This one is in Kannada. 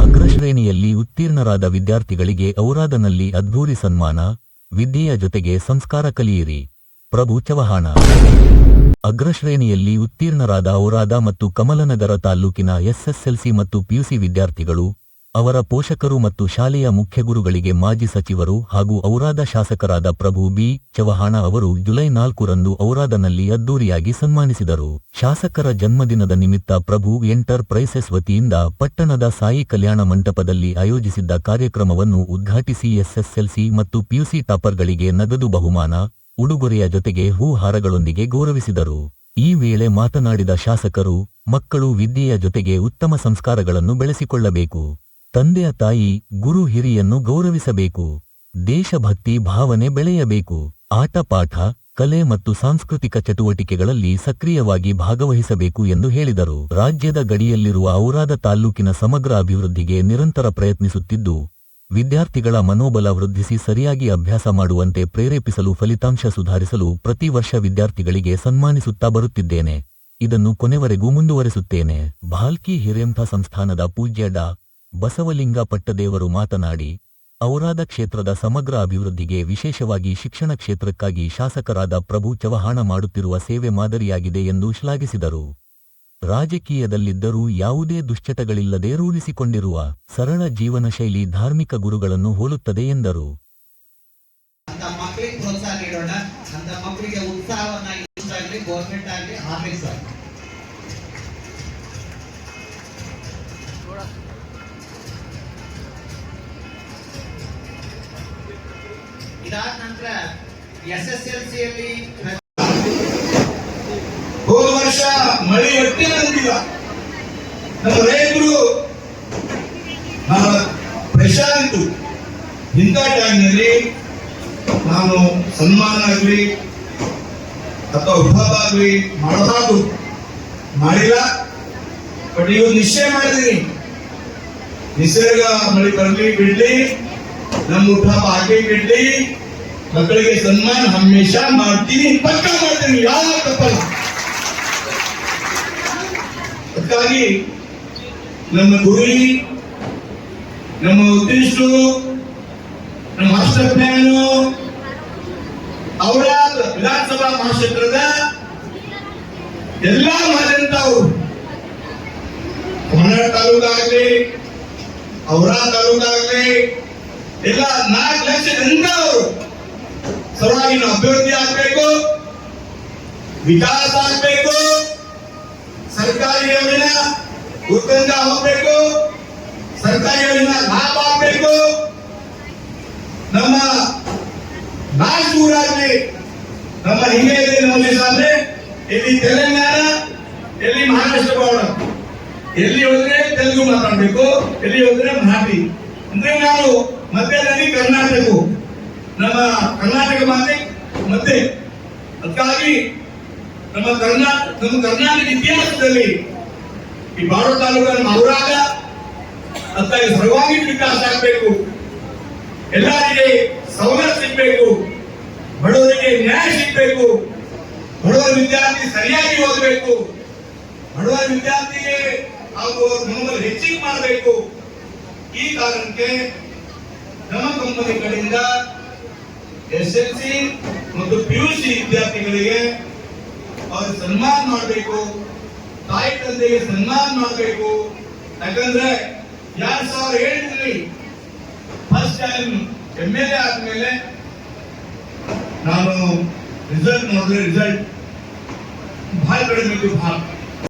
ಅಗ್ರಶ್ರೇಣಿಯಲ್ಲಿ ಉತ್ತೀರ್ಣರಾದ ವಿದ್ಯಾರ್ಥಿಗಳಿಗೆ ಔರಾದನಲ್ಲಿ ಅದ್ಭೂರಿ ಸನ್ಮಾನ, ವಿದ್ಯೆಯ ಜೊತೆಗೆ ಸಂಸ್ಕಾರ ಕಲಿಯಿರಿ. ಪ್ರಭು ಚವಹಾಣ. ಅಗ್ರಶ್ರೇಣಿಯಲ್ಲಿ ಉತ್ತೀರ್ಣರಾದ ಔರಾದ ಮತ್ತು ಕಮಲನಗರ ತಾಲ್ಲೂಕಿನ ಎಸ್ಎಸ್ಎಲ್ಸಿ ಮತ್ತು ಪಿಯುಸಿ ವಿದ್ಯಾರ್ಥಿಗಳು ಅವರ ಪೋಷಕರು ಮತ್ತು ಶಾಲೆಯ ಮುಖ್ಯಗುರುಗಳಿಗೆ ಮಾಜಿ ಸಚಿವರು ಹಾಗೂ ಔರಾದ ಶಾಸಕರಾದ ಪ್ರಭು ಬಿ. ಚವಹಾಣ ಅವರು ಜುಲೈ ನಾಲ್ಕರಂದು ಔರಾದನಲ್ಲಿ ಅದ್ದೂರಿಯಾಗಿ ಸನ್ಮಾನಿಸಿದರು. ಶಾಸಕರ ಜನ್ಮದಿನದ ನಿಮಿತ್ತ ಪ್ರಭು ಎಂಟರ್ ಪ್ರೈಸೆಸ್ ವತಿಯಿಂದ ಪಟ್ಟಣದ ಸಾಯಿ ಕಲ್ಯಾಣ ಮಂಟಪದಲ್ಲಿ ಆಯೋಜಿಸಿದ್ದ ಕಾರ್ಯಕ್ರಮವನ್ನು ಉದ್ಘಾಟಿಸಿ ಎಸ್ಎಸ್ಎಲ್ಸಿ ಮತ್ತು ಪಿಯುಸಿ ಟಾಪರ್ಗಳಿಗೆ ನಗದು ಬಹುಮಾನ, ಉಡುಗೊರೆಯ ಜೊತೆಗೆ ಹೂ ಹಾರಗಳೊಂದಿಗೆ ಗೌರವಿಸಿದರು. ಈ ವೇಳೆ ಮಾತನಾಡಿದ ಶಾಸಕರು, ಮಕ್ಕಳು ವಿದ್ಯೆಯ ಜೊತೆಗೆ ಉತ್ತಮ ಸಂಸ್ಕಾರಗಳನ್ನು ಬೆಳೆಸಿಕೊಳ್ಳಬೇಕು. ತಂದೆಯ ತಾಯಿ ಗುರು ಹಿರಿಯನ್ನು ಗೌರವಿಸಬೇಕು. ದೇಶಭಕ್ತಿ ಭಾವನೆ ಬೆಳೆಯಬೇಕು. ಆಟಪಾಠ ಕಲೆ ಮತ್ತು ಸಾಂಸ್ಕೃತಿಕ ಚಟುವಟಿಕೆಗಳಲ್ಲಿ ಸಕ್ರಿಯವಾಗಿ ಭಾಗವಹಿಸಬೇಕು ಎಂದು ಹೇಳಿದರು. ರಾಜ್ಯದ ಗಡಿಯಲ್ಲಿರುವ ಔರಾದ ತಾಲ್ಲೂಕಿನ ಸಮಗ್ರ ಅಭಿವೃದ್ಧಿಗೆ ನಿರಂತರ ಪ್ರಯತ್ನಿಸುತ್ತಿದ್ದು, ವಿದ್ಯಾರ್ಥಿಗಳ ಮನೋಬಲ ವೃದ್ಧಿಸಿ ಸರಿಯಾಗಿ ಅಭ್ಯಾಸ ಮಾಡುವಂತೆ ಪ್ರೇರೇಪಿಸಲು ಫಲಿತಾಂಶ ಸುಧಾರಿಸಲು ಪ್ರತಿ ವರ್ಷ ವಿದ್ಯಾರ್ಥಿಗಳಿಗೆ ಸನ್ಮಾನಿಸುತ್ತಾ ಬರುತ್ತಿದ್ದೇನೆ. ಇದನ್ನು ಕೊನೆವರೆಗೂ ಮುಂದುವರೆಸುತ್ತೇನೆ. ಭಾಲ್ಕಿ ಹಿರೇಂಥ ಸಂಸ್ಥಾನದ ಪೂಜ್ಯ ಡಾ. ಬಸವಲಿಂಗ ಪಟ್ಟದೇವರು ಮಾತನಾಡಿ ಔರಾದ ಕ್ಷೇತ್ರದ ಸಮಗ್ರ ಅಭಿವೃದ್ಧಿಗೆ ವಿಶೇಷವಾಗಿ ಶಿಕ್ಷಣ ಕ್ಷೇತ್ರಕ್ಕಾಗಿ ಶಾಸಕರಾದ ಪ್ರಭು ಚವಹಾಣ ಮಾಡುತ್ತಿರುವ ಸೇವೆ ಮಾದರಿಯಾಗಿದೆ ಎಂದು ಶ್ಲಾಘಿಸಿದರು. ರಾಜಕೀಯದಲ್ಲಿದ್ದರೂ ಯಾವುದೇ ದುಶ್ಚಟಗಳಿಲ್ಲದೆ ರೂಢಿಸಿಕೊಂಡಿರುವ ಸರಳ ಜೀವನ ಶೈಲಿ ಧಾರ್ಮಿಕ ಗುರುಗಳನ್ನು ಹೋಲುತ್ತದೆ ಎಂದರು. ಇದಾದ ನಂತರ ಎಸ್ ಎಸ್ ಎಲ್ ಹೋದ ವರ್ಷ ಮಳೆ ಹೊಟ್ಟೆ ಬಂದಿಲ್ಲ ನಮ್ಮ ರೈತರು ಇತ್ತು ಇಂಥ ಟೈಮ್ನಲ್ಲಿ ನಾನು ಸನ್ಮಾನ ಆಗಲಿ, ಅಥವಾ ಉದ್ಭವ ಆಗಲಿ ಮಾಡಬಾರ್ದು ಮಾಡಿಲ್ಲ ಬಟ್ ಇವತ್ತು ನಿಶ್ಚಯ ಮಾಡಿದ್ದೀನಿ. ನಿಸರ್ಗ ಮಳೆ ಬರಲಿ, ಬಿಡ್ಲಿ. ನಮ್ಮ ಉದ್ಭವ ಆಗಲಿ ಬಿಡ್ಲಿ ಮಕ್ಕಳಿಗೆ ಸನ್ಮಾನ ಹಮೇಶ ಮಾಡ್ತೀನಿ, ಪಕ್ಕ ಮಾಡ್ತೀನಿ ಯಾವ ತಪ್ಪಲ್ಲ. ಅದಕ್ಕಾಗಿ ನಮ್ಮ ಗುರಿ, ನಮ್ಮ ಉದ್ದೇಶ, ನಮ್ಮ ಮಾಸ್ಟರ್ ಪ್ಲಾನ್, ಅವರ ವಿಧಾನಸಭಾ ಮಹಾಕ್ಷೇತ್ರದ ಎಲ್ಲ ಮಾಡಿದಂತ ಅವರು ಕನ್ನಡ ತಾಲೂಕಾಗ್ಲಿ, ಅವರ ತಾಲೂಕಾಗ್ಲಿ ಎಲ್ಲ ನಾಲ್ಕು ಲಕ್ಷ ಅವರು ಸರವಾಗಿ ಅಭಿವೃದ್ಧಿ ಆಗ್ಬೇಕು, ವಿಕಾಸ ಆಗ್ಬೇಕು, ಸರ್ಕಾರಿ ಯೋಜನೆ ಉತ್ತಂಗ ಹೋಗ್ಬೇಕು ಸರ್ಕಾರಿ ಯೋಜನೆ ಲಾಭ ಆಗ್ಬೇಕು. ನಮ್ಮ ನಾಲ್ಕೂರಾಗ್ಲಿ ನಮ್ಮ ಹಿಂಗೆ ನೋಡಿ ಸಾಧನೆ ಇಲ್ಲಿ ತೆಲಂಗಾಣ ಎಲ್ಲಿ ಮಹಾರಾಷ್ಟ್ರ ಬರೋಣ ಎಲ್ಲಿ ಹೋದ್ರೆ ತೆಲುಗು ಮಾತಾಡ್ಬೇಕು, ಎಲ್ಲಿ ಹೋದ್ರೆ ಮರಾಠಿ. ಅಂದ್ರೆ ನಾವು ಮಧ್ಯದಲ್ಲಿ ಕರ್ನಾಟಕವು ನಮ್ಮ ಕರ್ನಾಟಕ ಮಾತೆ, ಮತ್ತೆ ಅದಕ್ಕಾಗಿ ನಮ್ಮ ಕರ್ನಾಟಕ ನಮ್ಮ ಕರ್ನಾಟಕ ಇತಿಹಾಸದಲ್ಲಿ ಈ ಬಾರೋ ತಾಲೂಕನ್ನು ಔರಾಗ ಅದಕ್ಕಾಗಿ ಸರ್ವಾಂಗೀಣ ವಿಕಾಸ ಆಗಬೇಕು. ಎಲ್ಲರಿಗೆ ಸವಲತ್ತು ಸಿಗಬೇಕು. ಬಡವರಿಗೆ ನ್ಯಾಯ ಸಿಗಬೇಕು. ಬಡವರ ವಿದ್ಯಾರ್ಥಿ ಸರಿಯಾಗಿ ಓದಬೇಕು. ಬಡವರ ವಿದ್ಯಾರ್ಥಿಗೆ ಹಾಗೂ ನಮ್ಮಲ್ಲಿ ಹೆಚ್ಚಿಗೆ ಮಾಡಬೇಕು. ಈ ಕಾರಣಕ್ಕೆ ನಮ್ಮ ಕಂಪನಿ ಕಡೆಯಿಂದ ಎಸ್ ಎಲ್ ಸಿ ಮತ್ತು ಪಿ ಯು ಸಿ ವಿದ್ಯಾರ್ಥಿಗಳಿಗೆ ಅವ್ರಿಗೆ ಸನ್ಮಾನ ಮಾಡಬೇಕು. ತಾಯಿ ತಂದೆಗೆ ಸನ್ಮಾನ ಮಾಡಬೇಕು. ಯಾಕಂದ್ರೆ ಎರಡ್ ಸಾವಿರ ಏಳರಲ್ಲಿ first time M L A ಆದ್ಮೇಲೆ ನಾನು ರಿಸಲ್ಟ್ ನೋಡಿದ್ರೆ ರಿಸಲ್ಟ್ ಬಹಳ ಕಡಿಮೆ ಭಾಳ.